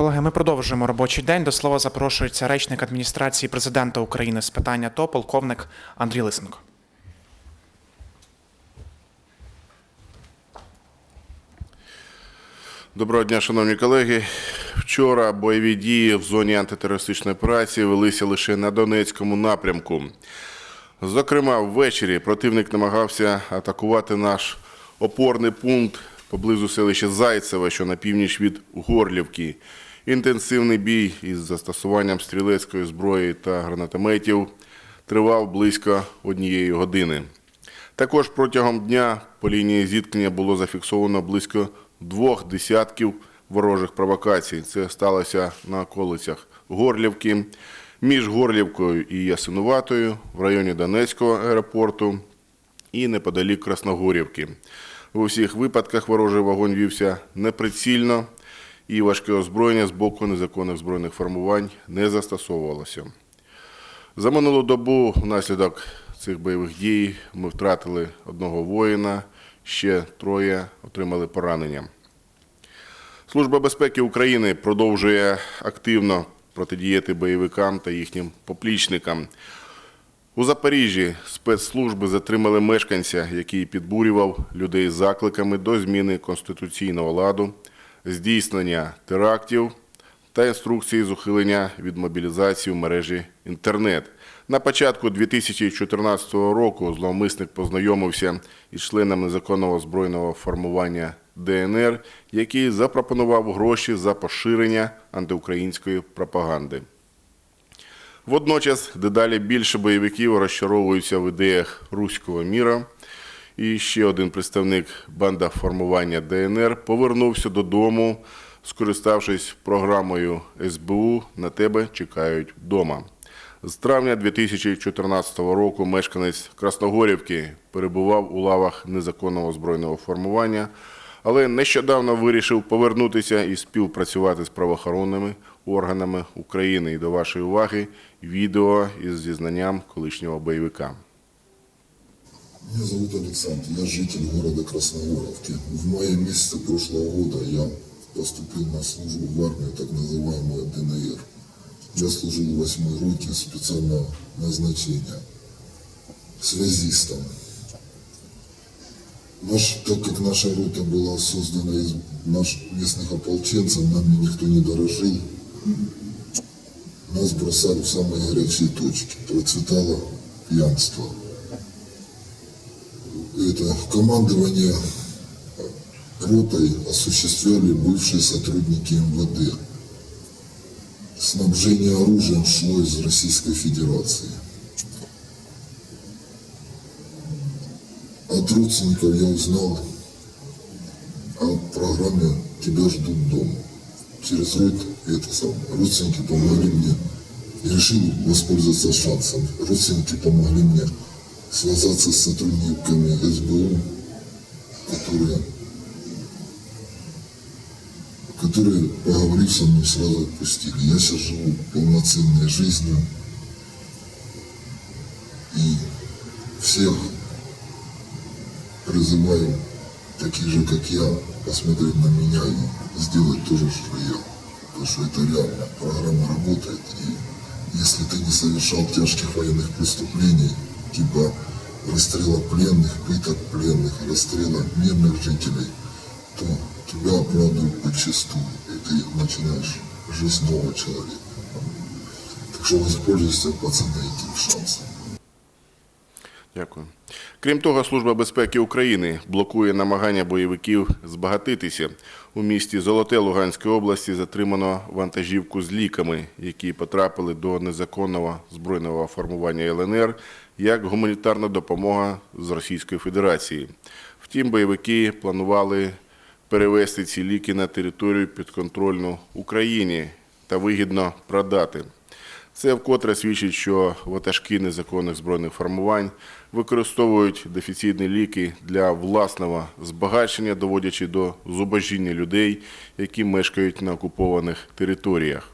Колеги, ми продовжуємо робочий день. До слова запрошується речник адміністрації президента України з питання ТО, полковник Андрій Лисенко. Доброго дня, шановні колеги. Вчора бойові дії в зоні антитерористичної операції велися лише на Донецькому напрямку. Зокрема, ввечері противник намагався атакувати наш опорний пункт поблизу селища Зайцеве, що на північ від Горлівки. Інтенсивний бій із застосуванням стрілецької зброї та гранатометів тривав близько однієї години. Також протягом дня по лінії зіткнення було зафіксовано близько двох десятків ворожих провокацій. Це сталося на околицях Горлівки, між Горлівкою і Ясинуватою в районі Донецького аеропорту і неподалік Красногорівки. У всіх випадках ворожий вогонь вівся неприцільно і важке озброєння з боку незаконних збройних формувань не застосовувалося. За минулу добу внаслідок цих бойових дій ми втратили одного воїна, ще троє отримали поранення. Служба безпеки України продовжує активно протидіяти бойовикам та їхнім поплічникам. У Запоріжжі спецслужби затримали мешканця, який підбурював людей закликами до зміни конституційного ладу, здійснення терактів та інструкції з ухилення від мобілізації в мережі інтернет. На початку 2014 року зловмисник познайомився із членом незаконного збройного формування ДНР, який запропонував гроші за поширення антиукраїнської пропаганди. Водночас дедалі більше бойовиків розчаровуються в ідеях руського міра. І ще один представник банда формування ДНР повернувся додому, скориставшись програмою СБУ на тебе чекають вдома. З травня 2014 року мешканець Красногорівки перебував у лавах незаконного збройного формування, але нещодавно вирішив повернутися і співпрацювати з правоохоронними органами України. І до вашої уваги відео із зізнанням колишнього бойовика. Меня зовут Александр, я житель города Красногоровки. В мае месяце прошлого года я поступил на службу в армию, так называемую ДНР. Я служил в 8 роте специального назначения, связистом. Наш, так как наша рота была создана из наш, местных ополченцев, нами никто не дорожил, нас бросали в самые горячие точки. Процветало пьянство это командование ротой осуществляли бывшие сотрудники МВД. Снабжение оружием шло из Российской Федерации. От родственников я узнал о программе «Тебя ждут дома». Через род это самое. Родственники помогли мне. Я решил воспользоваться шансом. Родственники помогли мне связаться с сотрудниками СБУ, которые, которые, поговорив со мной, сразу отпустили. Я сейчас живу полноценной жизнью и всех призываю, таких же, как я, посмотреть на меня и сделать то же, что я. Потому что это реально. Программа работает. И если ты не совершал тяжких военных преступлений, типа расстрела пленных, пыток пленных, расстрела мирных жителей, то тебя оправдывают подчастую, и ты начинаешь жизнь нового человека. Так что воспользуйся, пацаны, этим шансом. Дякую. Крім того, Служба безпеки України блокує намагання бойовиків збагатитися. У місті Золоте Луганської області затримано вантажівку з ліками, які потрапили до незаконного збройного формування ЛНР як гуманітарна допомога з Російської Федерації. Втім, бойовики планували перевести ці ліки на територію підконтрольну Україні та вигідно продати. Це вкотре свідчить, що ватажки незаконних збройних формувань використовують дефіцитні ліки для власного збагачення, доводячи до зубожіння людей, які мешкають на окупованих територіях.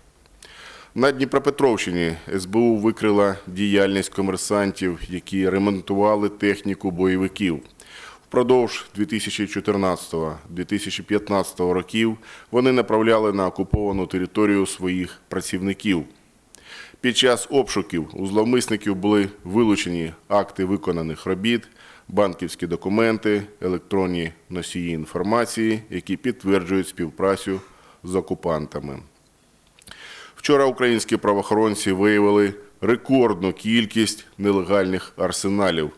На Дніпропетровщині СБУ викрила діяльність комерсантів, які ремонтували техніку бойовиків. Впродовж 2014-2015 років вони направляли на окуповану територію своїх працівників. Під час обшуків у зловмисників були вилучені акти виконаних робіт, банківські документи, електронні носії інформації, які підтверджують співпрацю з окупантами. Вчора українські правоохоронці виявили рекордну кількість нелегальних арсеналів.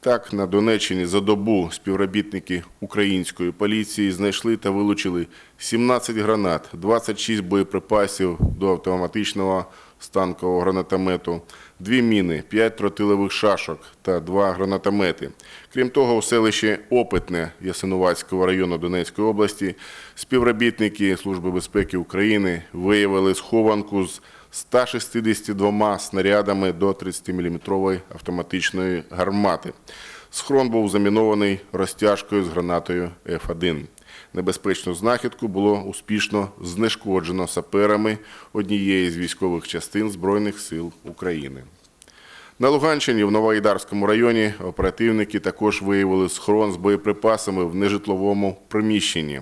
Так, на Донеччині за добу співробітники української поліції знайшли та вилучили 17 гранат, 26 боєприпасів до автоматичного станкового гранатомету, дві міни, 5 тротилових шашок та два гранатомети. Крім того, у селищі Опитне Ясинуватського району Донецької області співробітники Служби безпеки України виявили схованку з 162 снарядами до 30-мм автоматичної гармати. Схрон був замінований розтяжкою з гранатою F1. Небезпечну знахідку було успішно знешкоджено саперами однієї з військових частин Збройних сил України. На Луганщині в Новоайдарському районі оперативники також виявили схрон з боєприпасами в нежитловому приміщенні.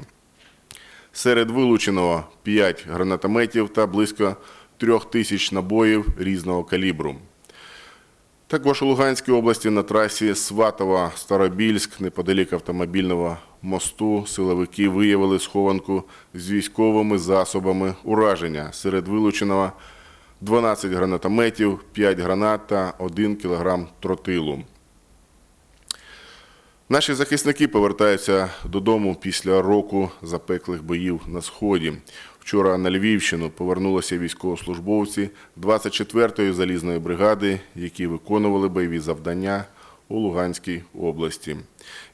Серед вилученого 5 гранатометів та близько 3 тисяч набоїв різного калібру. Також у Луганській області на трасі Сватова-Старобільськ, неподалік автомобільного мосту, силовики виявили схованку з військовими засобами ураження. Серед вилученого 12 гранатометів, 5 гранат та 1 кілограм тротилу. Наші захисники повертаються додому після року запеклих боїв на сході. Вчора на Львівщину повернулися військовослужбовці 24-ї залізної бригади, які виконували бойові завдання у Луганській області.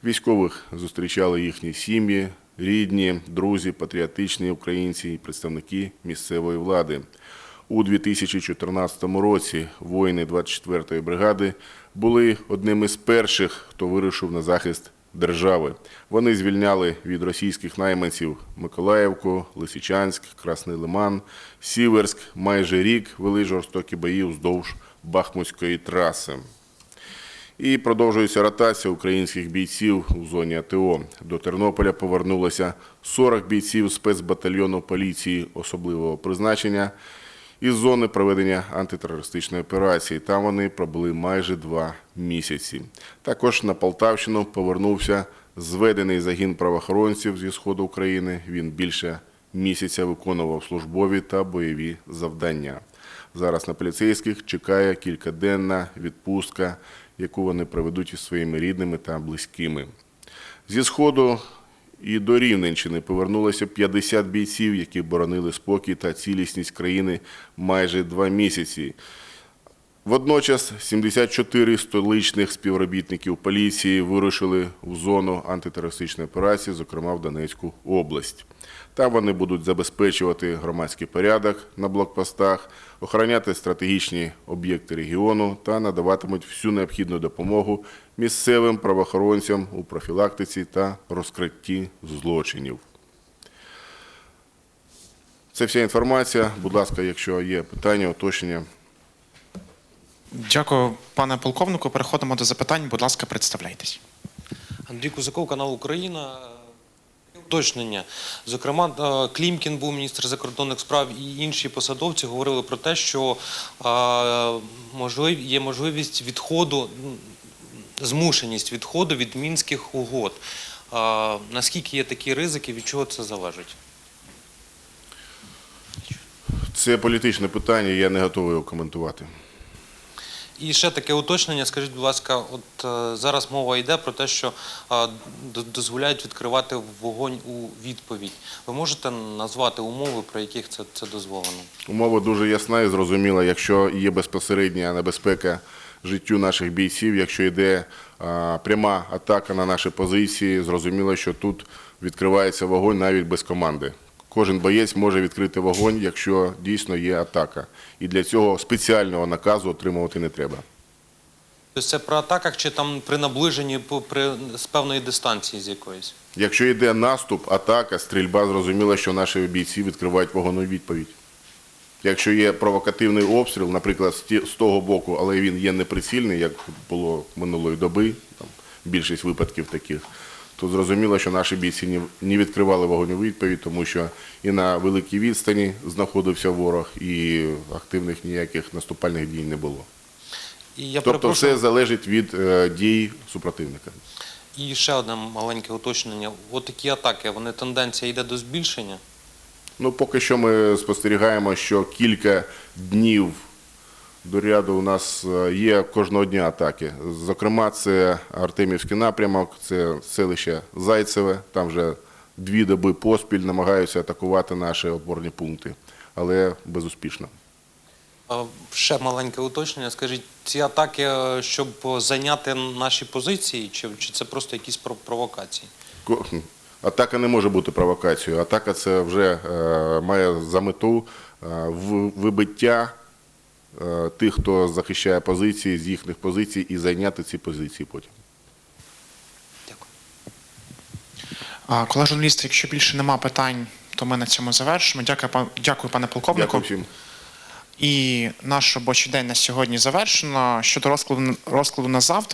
Військових зустрічали їхні сім'ї, рідні, друзі, патріотичні українці і представники місцевої влади. У 2014 році воїни 24-ї бригади були одним із перших, хто вирушив на захист держави. Вони звільняли від російських найманців Миколаївку, Лисичанськ, Красний Лиман, Сіверськ. Майже рік вели жорстокі бої вздовж Бахмутської траси. І продовжується ротація українських бійців у зоні АТО. До Тернополя повернулося 40 бійців спецбатальйону поліції особливого призначення із зони проведення антитерористичної операції. Там вони пробули майже два місяці. Також на Полтавщину повернувся зведений загін правоохоронців зі сходу України. Він більше місяця виконував службові та бойові завдання. Зараз на поліцейських чекає кількаденна відпустка, яку вони проведуть із своїми рідними та близькими. Зі сходу і до Рівненщини повернулося 50 бійців, які боронили спокій та цілісність країни майже два місяці. Водночас 74 столичних співробітників поліції вирушили в зону антитерористичної операції, зокрема в Донецьку область. Там вони будуть забезпечувати громадський порядок на блокпостах, охороняти стратегічні об'єкти регіону та надаватимуть всю необхідну допомогу місцевим правоохоронцям у профілактиці та розкритті злочинів. Це вся інформація. Будь ласка, якщо є питання, уточнення. Дякую, пане полковнику. Переходимо до запитань. Будь ласка, представляйтесь. Андрій Кузаков, канал Україна. Уточнення. Зокрема, е, Клімкін був міністр закордонних справ і інші посадовці говорили про те, що е, є можливість відходу, змушеність відходу від мінських угод. Е, Наскільки є такі ризики, від чого це залежить? Це політичне питання, я не готовий його коментувати. І ще таке уточнення. Скажіть, будь ласка, от е, зараз мова йде про те, що е, дозволяють відкривати вогонь у відповідь. Ви можете назвати умови, при яких це, це дозволено? Умова дуже ясна і зрозуміла. Якщо є безпосередня небезпека життю наших бійців, якщо йде а, пряма атака на наші позиції, зрозуміло, що тут відкривається вогонь навіть без команди. Кожен боєць може відкрити вогонь, якщо дійсно є атака. І для цього спеціального наказу отримувати не треба. Тобто це при атаках чи там при наближенні при, з певної дистанції з якоїсь? Якщо йде наступ, атака, стрільба, зрозуміло, що наші бійці відкривають вогонь відповідь. Якщо є провокативний обстріл, наприклад, з того боку, але він є неприцільний, як було минулої доби, там, більшість випадків таких. То зрозуміло, що наші бійці не- відкривали вогонь у відповідь, тому що і на великій відстані знаходився ворог, і активних ніяких наступальних дій не було. І я Тобто перепрошую, все залежить від е, дій супротивника. і ще одне маленьке уточнення. От такі атаки, вони тенденція йде до збільшення. Ну, поки що ми спостерігаємо, що кілька днів до ряду у нас е, є кожного дня атаки. Зокрема, це Артемівський напрямок, це селище Зайцеве. Там вже дві доби поспіль намагаються атакувати наші опорні пункти, але безуспішно. А, Ще маленьке уточнення. Скажіть, ці атаки, е, щоб зайняти наші позиції, чи, чи це просто якісь провокації? Атака не може бути провокацією. Атака це вже е, має за мету е, вибиття тих, хто захищає позиції з їхніх позицій, і зайняти ці позиції потім. Дякую. А, Колеги журналісти, якщо більше нема питань, то ми на цьому завершимо. Дякую, дякую пане полковнику. Дякую всім. І наш робочий день на сьогодні завершено. Щодо розкладу розкладу на завтра.